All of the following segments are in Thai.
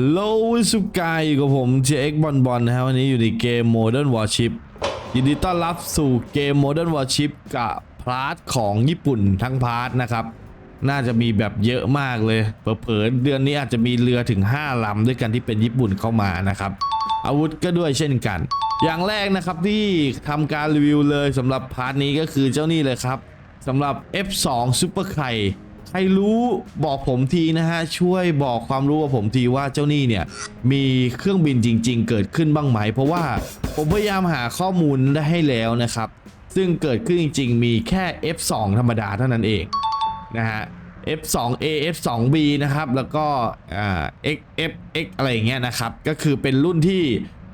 โลวิสุกายอยู่กับผม JX บอลบอลนะฮะวันนี้อยู่ในเกม Modern Warship ยินดีต้อนรับสู่เกม Modern Warship กับพาร์ทของญี่ปุ่นทั้งพาร์ทนะครับ น่าจะมีแบบเยอะมากเลยเผลอเดือนนี้อาจจะมีเรือถึง 5ลำด้วยกันที่เป็นญี่ปุ่นเข้ามานะครับ อาวุธก็ด้วยเช่นกัน อย่างแรกนะครับที่ทำการรีวิวเลยสำหรับพาร์ทนี้ก็คือเจ้านี่เลยครับสำหรับ F2 Super ไข่ ใครรู้บอกผมทีนะฮะ ช่วยบอกความรู้กับผมทีว่าเจ้านี่เนี่ย มีเครื่องบินจริง ๆ เกิดขึ้นบ้างไหม เพราะว่าผมพยายามหาข้อมูลได้ให้แล้วนะครับ ซึ่งเกิดขึ้นจริง ๆ มีแค่ F2 ธรรมดาเท่านั้นเองนะฮะ F2A F2B นะครับ แล้วก็อ่า XFX อะไรอย่างเงี้ยนะครับ ก็คือเป็นรุ่นที่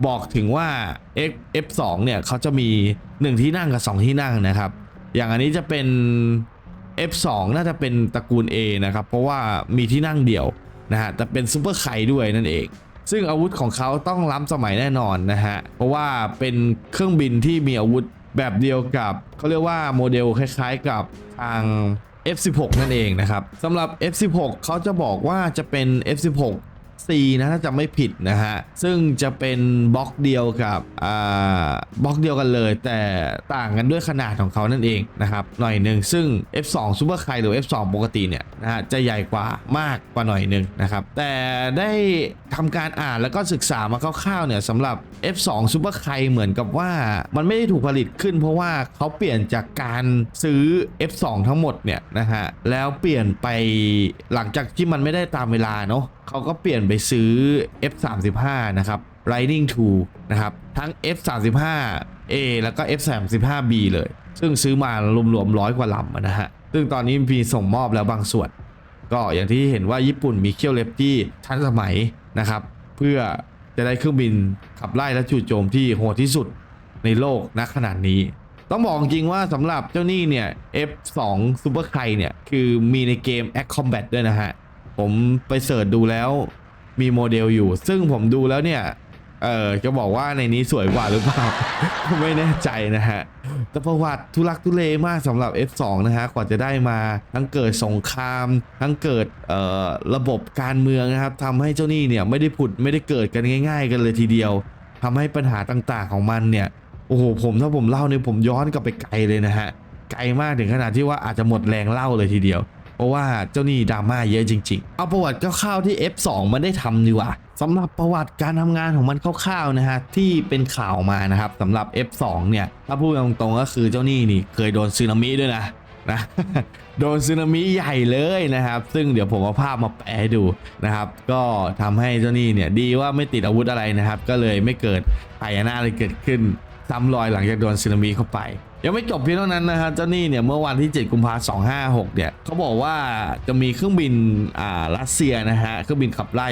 บอกถึงว่า F F2 เนี่ยเขาจะมี 1 ที่นั่งกับ 2 ที่นั่งนะครับ อย่างอันนี้จะเป็น F2 น่าจะเป็นตระกูล A นะครับ เพราะว่ามีที่นั่งเดี่ยวนะฮะแต่เป็นซูเปอร์ไคด้วยนั่นเอง ซึ่งอาวุธของเขาต้องล้ำสมัยแน่นอนนะฮะเพราะว่าเป็นเครื่องบินที่มีอาวุธแบบเดียวกับเขาเรียกว่าโมเดลคล้ายๆกับทาง F16 นั่นเองนะครับสำหรับ F16 เขาจะบอกว่าจะเป็น F16 C นะถ้าจะไม่ผิดนะฮะ ซึ่งจะเป็นบล็อกเดียวกับอ่าบล็อกเดียวกันเลย แต่ต่างกันด้วยขนาดของเขานั่นเองนะครับหน่อยหนึ่งซึ่ง F2 Super ไคหรือ F2 ปกติเนี่ยนะฮะจะใหญ่กว่ามากกว่าหน่อยหนึ่งนะครับแต่ได้ทำการอ่านแล้วก็ศึกษามาคร่าวๆเนี่ยสำหรับ F2 Super ไคเหมือนกับว่ามันไม่ได้ถูกผลิตขึ้น เพราะว่าเขาเปลี่ยนจากการซื้อ F2 ทั้งหมดเนี่ยนะฮะแล้วเปลี่ยนไปหลังจากที่มันไม่ได้ตามเวลาเนาะ เขาก็เปลี่ยนไปซื้อ F35 นะครับ Lightning 2 นะครับ ทั้ง F35A แล้วก็ F35B เลย ซึ่งซื้อมารวมๆร้อยกว่าลำนะฮะ ซึ่งตอนนี้มีส่งมอบแล้วบางส่วน ก็อย่างที่เห็นว่าญี่ปุ่นมีเขี้ยวเล็บที่ทันสมัยนะครับ เพื่อจะได้เครื่องบินขับไล่และจู่โจมที่โหดที่สุดในโลกณขนาดนี้ต้องบอกจริงว่าสำหรับเจ้านี่เนี่ย F2 Super ไคเนี่ย คือมีในเกม Act Combat ด้วยนะฮะ ผมไปเสิร์ชดูแล้วมีโมเดลอยู่ ซึ่งผมดูแล้วเนี่ย เออจะบอกว่าในนี้สวยกว่าหรือเปล่า ไม่แน่ใจนะฮะ แต่ประวัติทุลักทุเลมากสำหรับ F2 นะฮะ กว่าจะได้มาทั้งเกิดสงคราม ทั้งเกิดเอ่อระบบการเมืองนะครับทำให้เจ้านี้เนี่ยไม่ได้ผุดไม่ได้เกิดกันง่าย ๆ กันเลยทีเดียวทำให้ปัญหาต่างๆของมันเนี่ย โอ้โหผมถ้าผมเล่าเนี่ยผมย้อนกลับไปไกลเลยนะฮะ ไกลมากถึงขนาดที่ว่าอาจจะหมดแรงเล่าเลยทีเดียว เพราะว่าเจ้านี้ดราม่าเยอะจริง ๆ เอาประวัติคร่าวๆที่ F2 มันได้ทำดีกว่าสำหรับประวัติการทำงานของมันคร่าวๆนะฮะที่เป็นข่าวมานะครับสำหรับ F2 เนี่ยถ้าพูดตรงๆก็คือเจ้านี้นี่เคยโดนสึนามิด้วยนะนะโดนสึนามิใหญ่เลยนะครับ ซึ่งเดี๋ยวผมเอาภาพมาแปะให้ดูนะครับ ก็ทำให้เจ้านี้เนี่ยดีว่าไม่ติดอาวุธอะไรนะครับ ก็เลยไม่เกิดหายนะอะไรเกิดขึ้นซ้ำรอยหลังจากโดนสึนามิเข้าไป ยังไม่จบเพียงเท่านั้นนะครับเจ้านี่เนี่ยเมื่อวันที่ 7 กุมภาพันธ์256 เนี่ยเขาบอกว่าจะมีเครื่องบินอ่ารัสเซียนะฮะเครื่องบินขับไล่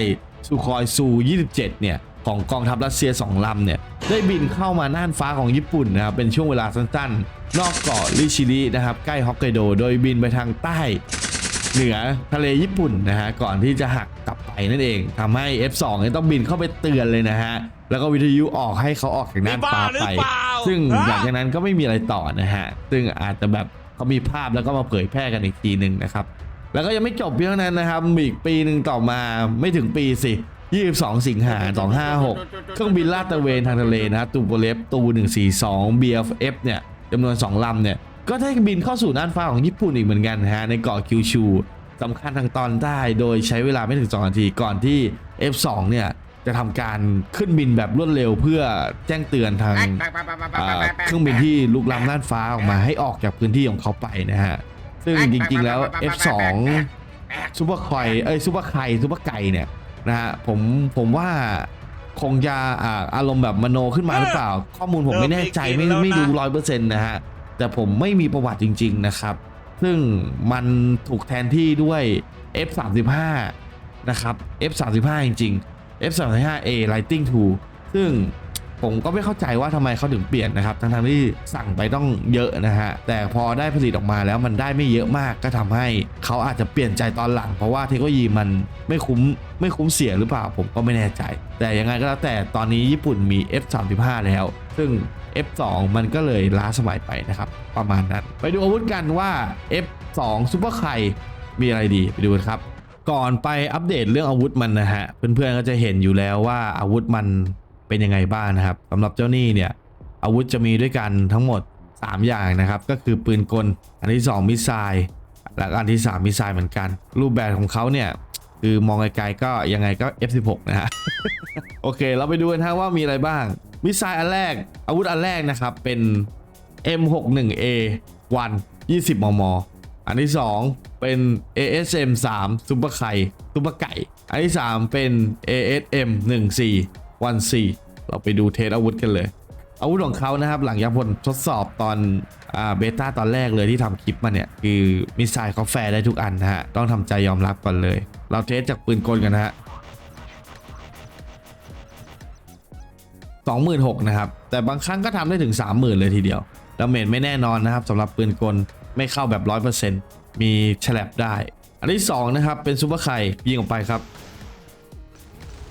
ซูคอยซู 27 เนี่ยของกองทัพรัสเซีย 2 ลำเนี่ยได้บินเข้ามาน่านฟ้าของญี่ปุ่นนะครับเป็นช่วงเวลาสั้นๆ นอกเกาะริชิรินะครับใกล้ฮอกไกโด โดยบินไปทางใต้เหนือทะเลญี่ปุ่นนะฮะก่อนที่จะหักกลับไปนั่นเองทำให้ F2 เนี่ยต้องบินเข้าไปเตือนเลยนะฮะ แล้วก็วิทยุออกให้เขาออกจากน่านฟ้าไป ซึ่งหลังจากนั้นก็ไม่มีอะไรต่อนะฮะ ซึ่งอาจจะแบบเขามีภาพแล้วก็มาเผยแพร่กันอีกทีหนึ่งนะครับ แล้วก็ยังไม่จบเพียงเท่านั้นนะครับมีอีกปีหนึ่งต่อมาไม่ถึงปีสิ 22 สิงหา 256 เครื่องบินลาดตระเวนทางทะเลนะฮะตูโบเลฟตู 142 BFF เนี่ยจำนวน 2 ลำเนี่ย ก็ได้บินเข้าสู่น่านฟ้าของญี่ปุ่นอีกเหมือนกันนะฮะในเกาะคิวชูสำคัญทางตอนใต้โดยใช้เวลาไม่ถึง 2 นาทีก่อนที่ F2 เนี่ย จะทำการขึ้นบินแบบรวดเร็วเพื่อแจ้งเตือนทางอ่าเครื่องบินที่ลุกล้ำน่านฟ้าออกมาให้ออกจากพื้นที่ของเขาไปนะฮะ ซึ่งจริงๆแล้ว F2 ซูเปอร์คอยเอ้ยซูเปอร์ไคซูเปอร์ไก่เนี่ยนะฮะผมผมว่าคงจะอ่าอารมณ์แบบมโนขึ้นมาหรือเปล่า ข้อมูลผมไม่แน่ใจไม่ไม่รู้ร้อยเปอร์เซ็นต์นะฮะ แต่ผมไม่มีประวัติจริง ๆนะครับ ซึ่งมันถูกแทนที่ด้วย F35 นะครับ F35 จริง ๆ F35A Lighting 2 ซึ่งผมก็ไม่เข้าใจว่าทำไมเขาถึงเปลี่ยนนะครับ ทั้งๆที่สั่งไปต้องเยอะนะฮะ แต่พอได้ผลิตออกมาแล้วมันได้ไม่เยอะมากก็ทำให้เขาอาจจะเปลี่ยนใจตอนหลัง เพราะว่าเทคโนโลยีมันไม่คุ้มไม่คุ้มเสียหรือเปล่าผมก็ไม่แน่ใจ แต่ยังไงก็แล้วแต่ตอนนี้ญี่ปุ่นมี F35 แล้ว ซึ่ง F2 มันก็เลยล้าสมัยไปนะครับ ประมาณนั้น ไปดูอาวุธกันว่า F2 Super ไคมีอะไรดีไปดูกันครับ ก่อนไปอัปเดตเรื่องอาวุธมันนะฮะ เพื่อนๆก็จะเห็นอยู่แล้วว่าอาวุธมันเป็นยังไงบ้างนะครับสำหรับเจ้านี่เนี่ยอาวุธจะมีด้วยกันทั้งหมด 3 อย่างนะครับ ก็คือปืนกล อันที่ 2 มิสไซล์และอันที่ 3 มิสไซล์เหมือนกัน รูปแบบของเขาเนี่ยคือมองไกลๆก็ยังไงก็ F16 นะฮะ โอเค เราไปดูกันฮะว่ามีอะไรบ้าง มิสไซล์อันแรก อาวุธอันแรกนะครับ เป็น M61A 1 20 มม อันที่ 2 เป็น ASM 3ซุปเปอร์ไข่ซุปเปอร์ไก่ อันที่ 3 เป็น ASM 14 1 4 เราไปดูเทสอาวุธกันเลย อาวุธของเขานะครับ หลังจากผลทดสอบตอนอ่าเบต้าตอนแรกเลยที่ทำคลิปมาเนี่ย คือมิสไซล์เขาแฟร์ได้ทุกอันนะฮะ ต้องทำใจยอมรับก่อนเลย เราเทสจากปืนกลกันนะฮะ26,000นะครับ แต่บางครั้งก็ทำได้ถึง30,000เลยทีเดียวดาเมจไม่แน่นอนนะครับสำหรับปืนกล ไม่เข้าแบบ100%มีฉลับได้ อันที่2นะครับเป็นซูเปอร์ไข่ยิงออกไปครับ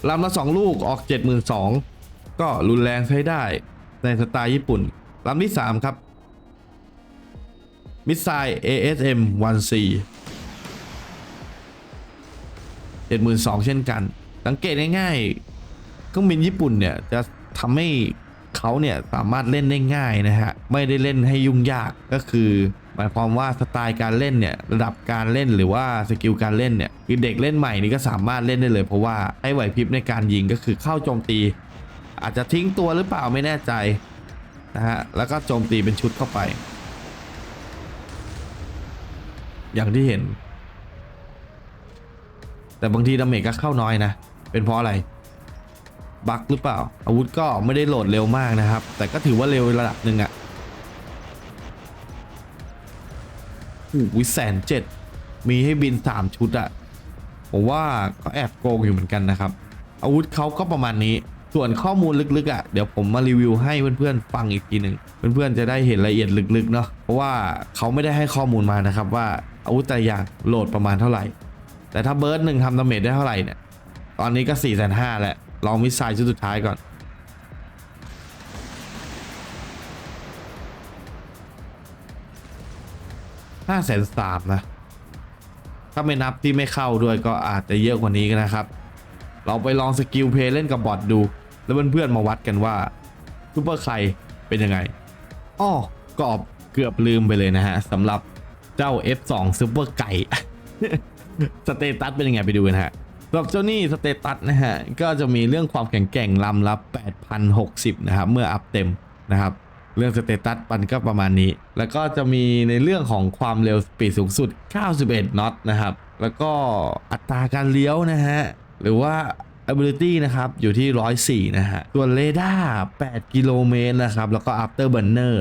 ลำละ2ลูกออก 72,000 ก็รุนแรงใช้ได้ในสไตล์ญี่ปุ่นลำที่ 3 ครับมิสไซล์ ASM 14 72,000 เช่นกัน สังเกตง่ายๆเครื่องบินญี่ปุ่นเนี่ยจะทำให้เขาเนี่ยสามารถเล่นได้ง่ายนะฮะ ไม่ได้เล่นให้ยุ่งยากก็คือ หมายความว่าสไตล์การเล่นเนี่ยระดับการเล่นหรือว่าสกิลการเล่นเนี่ยคือเด็กเล่นใหม่นี่ก็สามารถเล่นได้เลยเพราะว่าให้ไหวพริบในการยิงก็คือเข้าโจมตี อาจจะทิ้งตัวหรือเปล่าไม่แน่ใจนะฮะแล้วก็โจมตีเป็นชุดเข้าไป อย่างที่เห็น แต่บางทีดาเมจก็เข้าน้อยนะ เป็นเพราะอะไรบั๊กหรือเปล่า อาวุธก็ไม่ได้โหลดเร็วมากนะครับ แต่ก็ถือว่าเร็วระดับหนึ่งอะ หแสนเจ็ดมีให้บิน3ชุดอะผมว่าก็แอบโกงอยู่เหมือนกันนะครับ อาวุธเขาก็ประมาณนี้ ส่วนข้อมูลลึกๆอะเดี๋ยวผมมารีวิวให้เพื่อนๆฟังอีกทีหนึ่งเพื่อนๆจะได้เห็นรายละเอียดลึกๆเนาะเพราะว่าเขาไม่ได้ให้ข้อมูลมานะครับว่าอาวุธแต่อย่างโหลดประมาณเท่าไหร่ แต่ถ้าเบิร์ดหนึ่งทำดาเมจได้เท่าไหร่เนี่ยตอนนี้ก็4ี่แสนห้าแหละลองมิสไซล์ชุดสุดท้ายก่อน ห้าแสนสามนะ ถ้าไม่นับที่ไม่เข้าด้วยก็อาจจะเยอะกว่านี้ก็นะครับ เราไปลองสกิลเพลย์เล่นกับบอทดู แล้วเพื่อนๆมาวัดกันว่าซูเปอร์ใครเป็นยังไงอ้อกรอบเกือบลืมไปเลยนะฮะสำหรับเจ้า F2 ซูเปอร์ไก่สเตตัสเป็นยังไงไปดูกันฮะสำหรับเจ้านี่สเตตัสนะฮะ ก็จะมีเรื่องความแข็งแกร่งลำละ8,060 นะครับ เมื่ออัพเต็มนะครับ เรื่องสเตตัสมันก็ประมาณนี้ แล้วก็จะมีในเรื่องของความเร็วสปีดสูงสุด 91 น็อตนะครับ แล้วก็อัตราการเลี้ยวนะฮะ หรือว่า ability นะครับ อยู่ที่ 104 นะฮะ ส่วนเรดาร์8กิโลเมตรนะครับ แล้วก็ after burner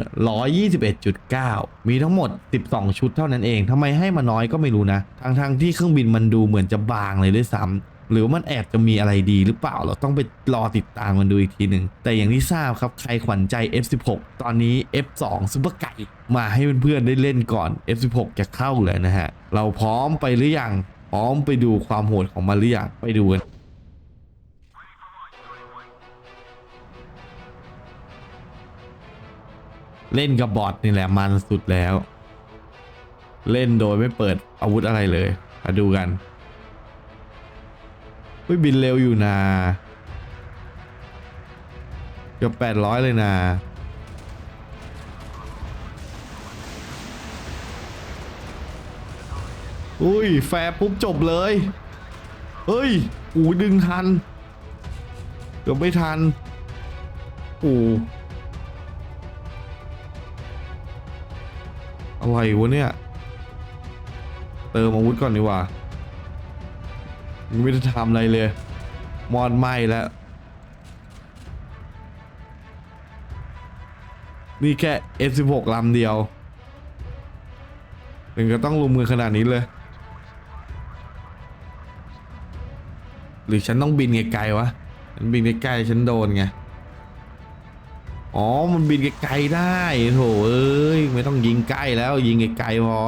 121.9 มีทั้งหมด 12 ชุดเท่านั้นเองทำไมให้มาน้อยก็ไม่รู้นะทางทางๆที่เครื่องบินมันดูเหมือนจะบางเลยด้วยซ้ำ หรือมันแอบจะมีอะไรดีหรือเปล่าเราต้องไปรอติดตามมันดูอีกทีหนึ่งแต่อย่างที่ทราบครับ ใครขวัญใจ F16 ตอนนี้ F2 ซุปเปอร์ไก่มาให้เพื่อนๆได้เล่นก่อน F16 จะเข้าเลยนะฮะ เราพร้อมไปหรือยังพร้อมไปดูความโหดของมันหรือยังไปดูกันเล่นกับบอทนี่แหละมันสุดแล้ว เล่นโดยไม่เปิดอาวุธอะไรเลย มาดูกัน เฮ้ยบินเร็วอยู่นะเกือบแปดร้อยเลยนะอุ้ย แฟร์ปุ๊บจบเลย เฮ้ยอูดึงทัน เกือบไม่ทันอ้อะไรวะเนี่ย เติมอาวุธก่อนดีกว่า ไม่ได้ทำอะไรเลย มอนไหม้แล้ว นี่แค่ F16 ลำเดียวถึงก็ต้องลุมมือขนาดนี้เลย หรือฉันต้องบินไกลๆวะฉันบินใกล้ๆฉันโดนไง อ๋อ มันบินไกลๆได้โถเอ้ย ไม่ต้องยิงใกล้แล้วยิงไกลๆพอ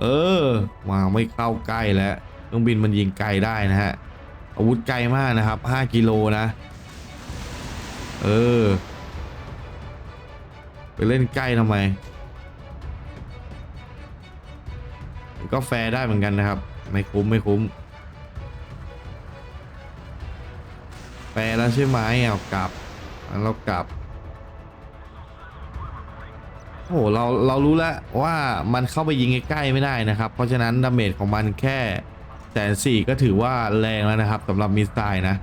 เออมาไม่เข้าใกล้แล้วเครื่องบินมันยิงไกลได้นะฮะ อาวุธไกลมากนะครับ 5 กิโลนะ เออ ไปเล่นใกล้ทำไม ก็แฟร์ได้เหมือนกันนะครับ ไม่คุ้มไม่คุ้ม แฟร์แล้วใช่ไหมเอากลับอันเรากลับ โอ้โหเราเรารู้แล้วว่ามันเข้าไปยิงใกล้ๆไม่ได้นะครับ เพราะฉะนั้นดาเมจของมันแค่แสนสี่ก็ถือว่าแรงแล้วนะครับสำหรับมิสไซล์นะ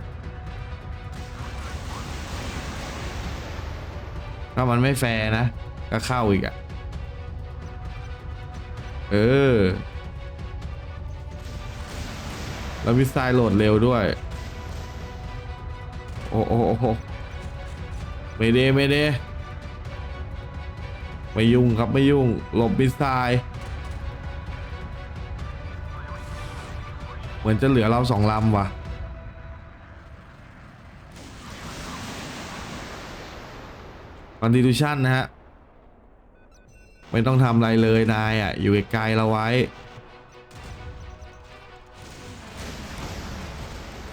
ถ้ามันไม่แฟร์นะ ก็เข้าอีกอะเออ แล้วมิสไซล์โหลดเร็วด้วย โอ้โอ้โอ้ไม่เดไม่เด ไม่ยุ่งครับไม่ยุ่งหลบมิสไซล์เหมือนจะเหลือเราสองลำว่ะคอนดิทูชันนะฮะ ไม่ต้องทำอะไรเลยนายอะ อยู่ไกลๆเราไว้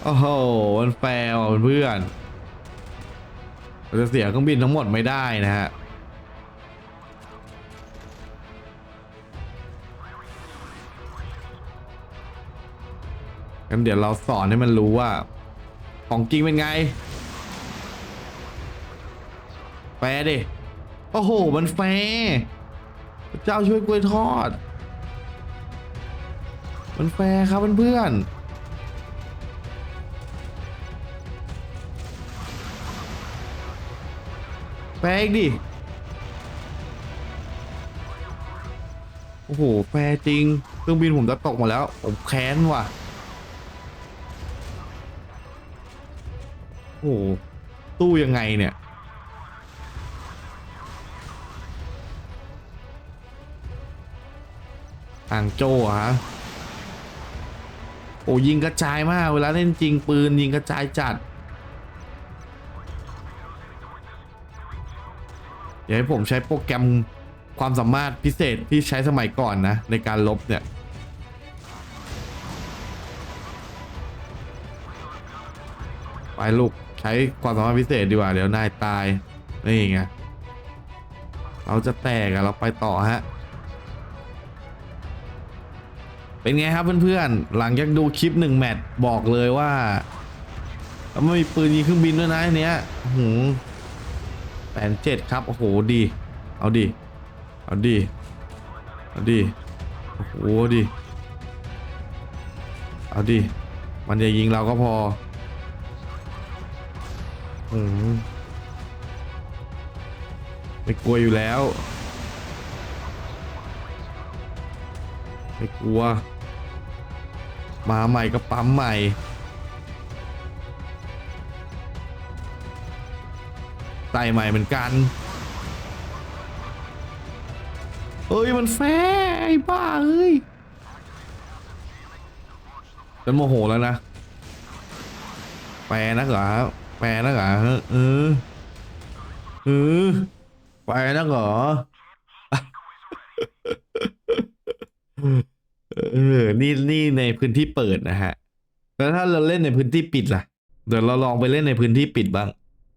โอ้โหมันแฟร์ว่ะเพื่อนเราจะเสียเครื่องบินทั้งหมดไม่ได้นะฮะ งั้นเดี๋ยวเราสอนให้มันรู้ว่า ของจริงเป็นไง แฟดิ โอ้โห มันแฟเจ้าช่วยกล้วยทอด มันแฟครับเพื่อนๆแฟอีกดิโอ้โห แฟจริง เครื่องบินผมจะตกหมดแล้ว ผมแค้นว่ะ โอ้โหตู้ยังไงเนี่ย ทางโจ้ฮะ โอ้ยิงกระจายมาก เวลาเล่นจริงปืน ยิงกระจายจัด เดี๋ยวให้ผมใช้โปรแกรมความสามารถพิเศษที่ใช้สมัยก่อนนะ ในการลบเนี่ยไปลูก ใช้ความสามารถพิเศษดีกว่า เดี๋ยวนายตาย นี่ไง เราจะแตกอะเราไปต่อฮะ เป็นไงครับเพื่อนๆ หลังจากดูคลิปหนึ่งแมตช์บอกเลยว่าไม่มีปืนยิงเครื่องบินด้วยนะอันเนี้ยหูแปนเจ็ดครับ โอ้โห ดี เอาดี เอาดี เอาดี โอ้โหดี เอาดี มันจะยิงเราก็พอ อืมไม่กลัวอยู่แล้ว ไม่กลัว มาใหม่ก็ปั๊มใหม่ใส่ใหม่เหมือนกัน เอ้ยมันแฟไอ้บ้าเอ้ยฉันโมโหแล้วนะแปรนักเหรอ แปรนักเหรอเออเออแปรนักเหรอเออนี่นี่ในพื้นที่เปิดนะฮะ แล้วถ้าเราเล่นในพื้นที่ปิดล่ะ เดี๋ยวเราลองไปเล่นในพื้นที่ปิดบ้าง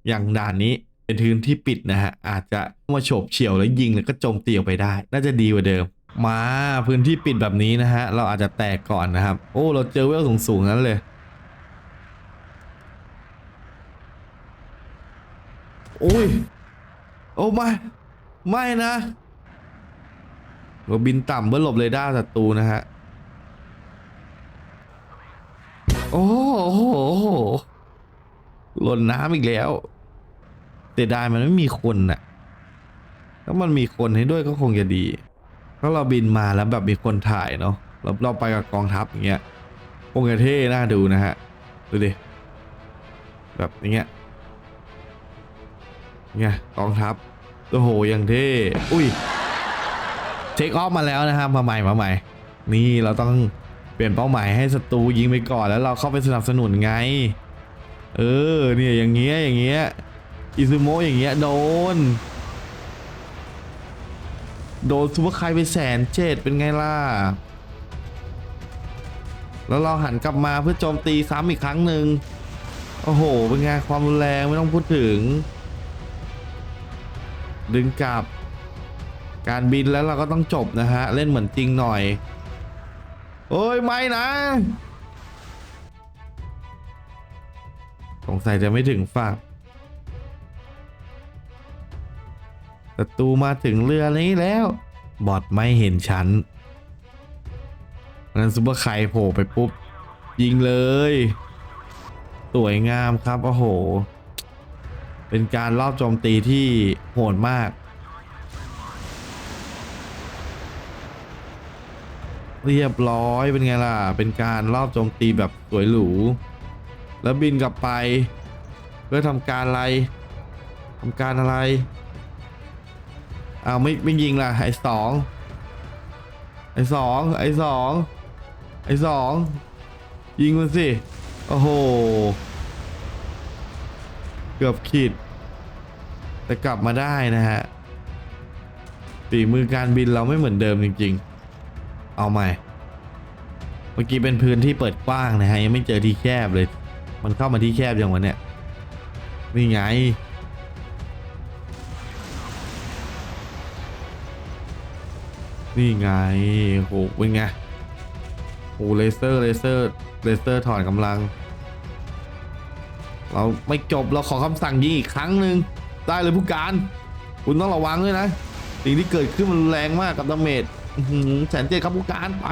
อย่างด่านนี้เป็นพื้นที่ปิดนะฮะ อาจจะมาโฉบเฉี่ยวแล้วยิงแล้วก็โจมตีออกไปได้ น่าจะดีกว่าเดิม มาพื้นที่ปิดแบบนี้นะฮะ เราอาจจะแตกก่อนนะครับ โอ้ เราเจอเวลสูงๆนั้นเลย โอ้ย โอ้ไม่ ไม่นะเราบินต่ำเพื่อหลบเรดาร์ศัตรูนะฮะโอ้โหโอ้โหหล่นน้ำอีกแล้วเสียดายมันไม่มีคนน่ะ ถ้ามันมีคนให้ด้วยก็คงจะดี ถ้าเราบินมาแล้วแบบมีคนถ่ายเนาะเราเราไปกับกองทัพอย่างเงี้ยคงจะเท่น่าดูนะฮะ ดูดิ แบบอย่างเงี้ย เนี่ยกองทัพโอ้โหอย่างเท่อุ้ยเทคออฟมาแล้วนะครับมาใหม่มาใหม่ นี่เราต้องเปลี่ยนเป้าหมายให้ศัตรูยิงไปก่อนแล้วเราเข้าไปสนับสนุนไง เออเนี่ยอย่างเงี้ยอย่างเงี้ยอิซูโมะอย่างเงี้ยโดน โดนซูเปอร์ไคไปแสนเจ็ดเป็นไงล่ะ แล้วเราหันกลับมาเพื่อโจมตีซ้ำอีกครั้งหนึ่งโอ้โห เป็นไงความรุนแรงไม่ต้องพูดถึง ดึงกลับ การบินแล้วเราก็ต้องจบนะฮะ เล่นเหมือนจริงหน่อย โอ้ย ไม่นะ สงสัยจะไม่ถึงฝั่งศัตรูมาถึงเรือนี้แล้ว บอดไม่เห็นฉันนั้นซุปเปอร์ไคโผล่ไปปุ๊บ ยิงเลย สวยงามครับ โอ้โห เป็นการรอบโจมตีที่โหดมาก เรียบร้อยเป็นไงล่ะ เป็นการรอบโจมตีแบบสวยหรู แล้วบินกลับไป เพื่อทำการอะไรทำการอะไรอ้าวไม่ไม่ยิงล่ะไอ้สองไอ้สองไอ้สองไอ้สองยิงมันสิ โอ้โห เกือบขีด แต่กลับมาได้นะฮะฝีมือการบินเราไม่เหมือนเดิมจริง ๆ เอาใหม่ เมื่อกี้เป็นพื้นที่เปิดกว้างนะฮะยังไม่เจอที่แคบเลย มันเข้ามาที่แคบอย่างวะเนี่ยนี่ไงนี่ไงโหเป็นไงโอ้เลเซอร์เลเซอร์เลเซอร์ถอนกำลัง เราไม่จบเราขอคำสั่งยิงอีกครั้งหนึ่งได้เลยผู้การ คุณต้องระวังด้วยนะสิ่งที่เกิดขึ้นมันแรงมากกับดาเมจอื้อหือแสนเจ็ดครับผู้การไป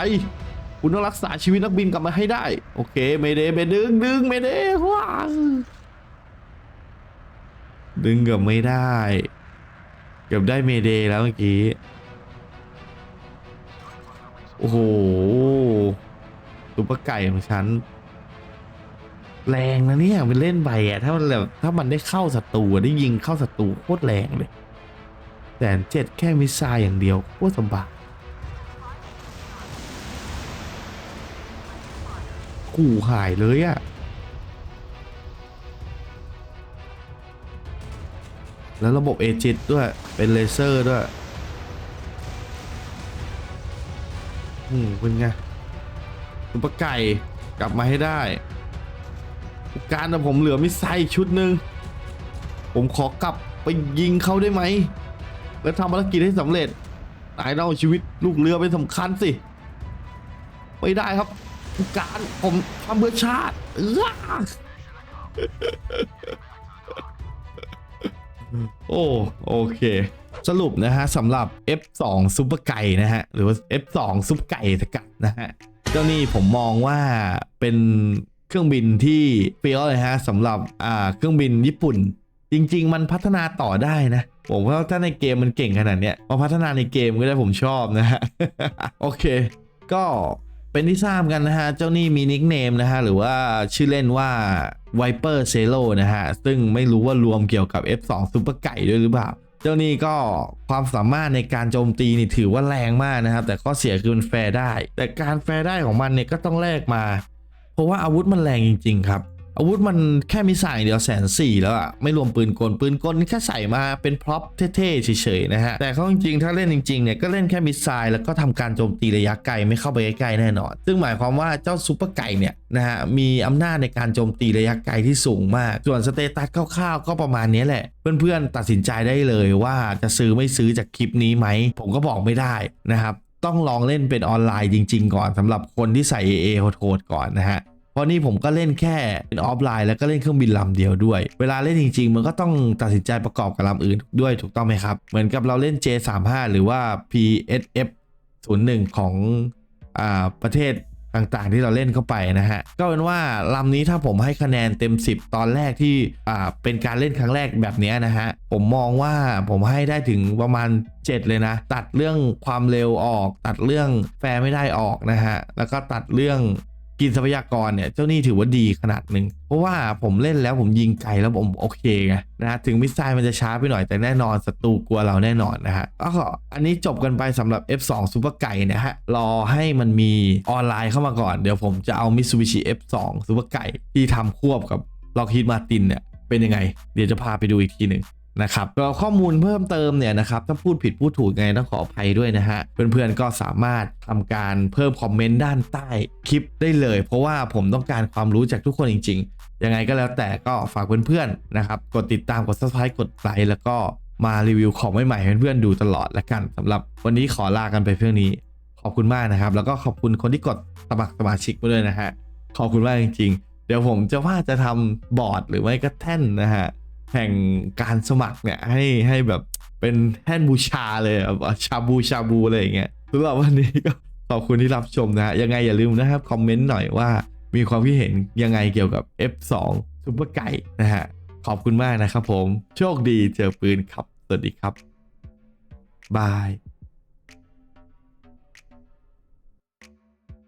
คุณต้องรักษาชีวิตนักบินกลับมาให้ได้ โอเคเมเดเมดึงดึงเมเดว้าดึงเกือบไม่ได้ เกือบได้เมเดแล้วเมื่อกี้ โอ้โหซุปเปอร์ไก่ของฉัน แรงนะเนี่ยมันเล่นไปอะถ้ามันแบบถ้ามันได้เข้าศัตรูได้ยิงเข้าศัตรูโคตรแรงเลยแสนเจ็ดแค่มิสไซล์อย่างเดียวโคตรสบายขู่หายเลยอะแล้วระบบเอจิตด้วย เป็นเลเซอร์ด้วย อืมเป็นไงซุปเปอร์ไก่กลับมาให้ได้ การนะผมเหลือมิสไซล์อีกชุดหนึ่งผมขอกลับไปยิงเขาได้ไหม แล้วทำภารกิจให้สำเร็จตายเอาชีวิตลูกเรือเป็นสำคัญสิ ไม่ได้ครับ การผมทำเพื่อชาติเออโอ้โอเค สรุปนะฮะสำหรับ F2 ซุปเปอร์ไก่นะฮะ หรือว่า F2 ซุปไก่สกัดนะฮะเจ้านี่ผมมองว่าเป็น เครื่องบินที่เฟี้ยวเลยฮะสำหรับอ่าเครื่องบินญี่ปุ่น จริง ๆ มันพัฒนาต่อได้นะ ผมว่าถ้าในเกมมันเก่งขนาดเนี้ยมาพัฒนาในเกมก็ได้ผมชอบนะฮะโอเค ก็เป็นที่ทราบกันนะฮะ เจ้านี่มีนิกเนมนะฮะ หรือว่าชื่อเล่นว่า Viper z e r o นะฮะ ซึ่งไม่รู้ว่ารวมเกี่ยวกับ F2 Super ไก่ด้วยหรือเปล่า เจ้านี่ก็ความสามารถในการโจมตีนี่ถือว่าแรงมากนะครับ แต่ข้อเสียคือมันแฟร์ได้ แต่การแฟร์ได้ของมันเนี่ยก็ต้องแลกมา เพราะว่าอาวุธมันแรงจริง ๆ ครับ อาวุธมันแค่มีสายเดียวแสนสี่แล้วอะไม่รวมปืนกลปืนกลนี่แค่ใส่มาเป็นพร็อพเท่ๆเฉยๆนะฮะแต่เขาจริงๆถ้าเล่นจริงๆเนี่ยก็เล่นแค่มิสไซล์แล้วก็ทำการโจมตีระยะไกลไม่เข้าไปใกล้ๆแน่นอน ซึ่งหมายความว่าเจ้าซูเปอร์ไก่เนี่ยนะฮะมีอำนาจในการโจมตีระยะไกลที่สูงมาก ส่วนสเตตัสคร่าวๆก็ประมาณนี้แหละ เพื่อนๆตัดสินใจได้เลยว่าจะซื้อไม่ซื้อจากคลิปนี้ไหมผมก็บอกไม่ได้นะครับ ต้องลองเล่นเป็นออนไลน์จริง ๆ ก่อนสำหรับคนที่ใส่ AA โหดๆก่อนนะฮะเพราะนี่ผมก็เล่นแค่เป็นออฟไลน์แล้วก็เล่นเครื่องบินลำเดียวด้วย เวลาเล่นจริง ๆ มันก็ต้องตัดสินใจประกอบกับลำอื่นด้วยถูกต้องไหมครับ เหมือนกับเราเล่น J35 หรือว่า PSF 01 ของอ่าประเทศ ต่างๆ ที่เราเล่นเข้าไปนะฮะก็เป็นว่าลำนี้ถ้าผมให้คะแนนเต็ม 10 ตอนแรกที่อ่าเป็นการเล่นครั้งแรกแบบนี้นะฮะผมมองว่าผมให้ได้ถึงประมาณ 7 เลยนะ ตัดเรื่องความเร็วออก ตัดเรื่องแฟร์ไม่ได้ออกนะฮะแล้วก็ตัดเรื่อง กินทรัพยากรเนี่ยเจ้านี่ถือว่าดีขนาดหนึ่งเพราะว่าผมเล่นแล้วผมยิงไกลแล้วผมโอเคไงนะฮะถึงมิสไซล์มันจะช้าไปหน่อยแต่แน่นอนศัตรูกลัวเราแน่นอนนะฮะก็อันนี้จบกันไปสำหรับ F2 Super ไก่นะฮะรอให้มันมีออนไลน์เข้ามาก่อนเดี๋ยวผมจะเอา Mitsubishi F2 Super ไก่ที่ทำควบกับ Lockheed Martin เนี่ยเป็นยังไง เดี๋ยวจะพาไปดูอีกทีหนึ่ง นะครับเก็ข้อมูลเพิ่มเติมเนี่ยนะครับถ้าพูดผิดพูดถูกไงต้องขออภัยด้วยนะฮะเพื่อนๆก็สามารถทำการเพิ่มคอมเมนต์ด้านใต้คลิปได้เลย เพราะว่าผมต้องการความรู้จากทุกคนจริง ๆ ยังไงก็แล้วแต่ก็ฝากเพื่อนๆนะครับกดติดตามกด subscribe กดไลค์แล้วก็มารีวิวของใหม่ๆให้เพื่อนๆดูตลอดละกันสำหรับวันนี้ขอลากันไปเพียงนี้ขขอบคุณมากนะครับ แล้วก็ขอบคุณคนที่กดสมัครสมาชิกมาด้วยนะฮะขอบคุณมากจริง ๆ เดี๋ยวผมจะว่าจะทำบอร์ดหรือไม่ก็แท่นนะฮะ แห่งการสมัครเนี่ยให้ให้แบบเป็นแท่นบูชาเลยแบบชาบูชาบูอะไรอย่างเงี้ยสำหรับวันนี้ก็ขอบคุณที่รับชมนะฮะยังไงอย่าลืมนะครับคอมเมนต์หน่อยว่ามีความคิดเห็นยังไงเกี่ยวกับ F2 ซุปเปอร์ไก่นะฮะขอบคุณมากนะครับผม โชคดีเจอปืนครับ สวัสดีครับ บาย